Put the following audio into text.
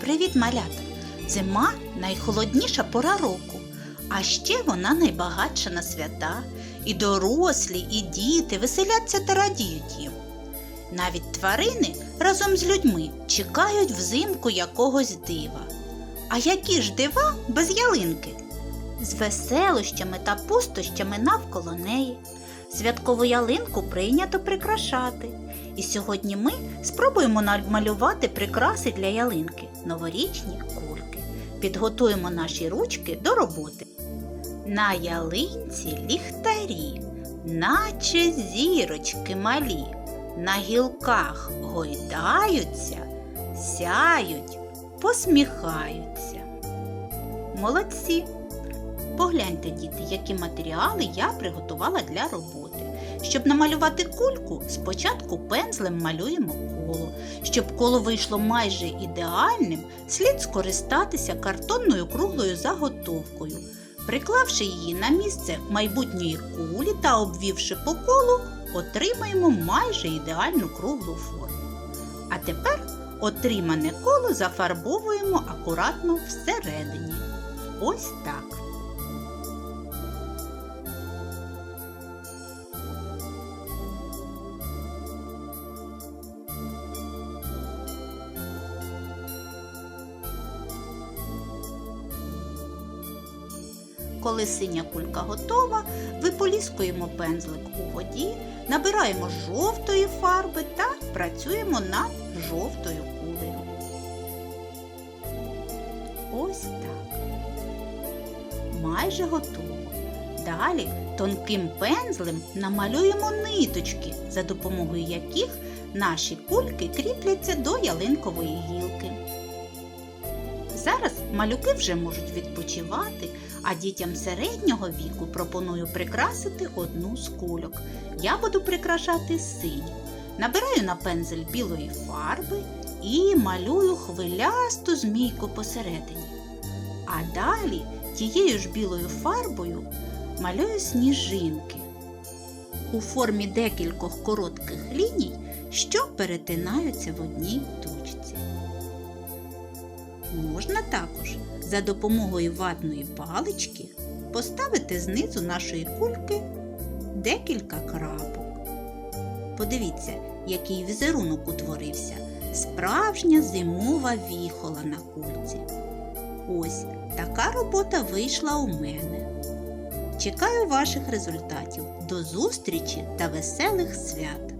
Привіт, малята! Зима найхолодніша пора року, а ще вона найбагатша на свята. І дорослі, і діти веселяться та радіють їм. Навіть тварини разом з людьми чекають взимку якогось дива. А які ж дива без ялинки? З веселощами та пустощами навколо неї. Святкову ялинку прийнято прикрашати. І сьогодні ми спробуємо намалювати прикраси для ялинки, новорічні кульки. Підготуємо наші ручки до роботи. На ялинці ліхтарі, наче зірочки малі, на гілках гойдаються, сяють, посміхаються. Молодці! Погляньте, діти, які матеріали я приготувала для роботи. Щоб намалювати кульку, спочатку пензлем малюємо коло. Щоб коло вийшло майже ідеальним, слід скористатися картонною круглою заготовкою. Приклавши її на місце майбутньої кулі та обвівши по колу, отримаємо майже ідеальну круглу форму. А тепер отримане коло зафарбовуємо акуратно всередині. Ось так. Коли синя кулька готова, виполіскуємо пензлик у воді, набираємо жовтої фарби та працюємо над жовтою кулею. Ось так. Майже готово. Далі тонким пензлем намалюємо ниточки, за допомогою яких наші кульки кріпляться до ялинкової гілки. Зараз малюки вже можуть відпочивати, а дітям середнього віку пропоную прикрасити одну з кульок. Я буду прикрашати синю. Набираю на пензель білої фарби і малюю хвилясту змійку посередині. А далі тією ж білою фарбою малюю сніжинки у формі декількох коротких ліній, що перетинаються в одній точці. Можна також за допомогою ватної палички поставити знизу нашої кульки декілька крапок. Подивіться, який візерунок утворився. Справжня зимова віхола на кульці. Ось така робота вийшла у мене. Чекаю ваших результатів. До зустрічі та веселих свят!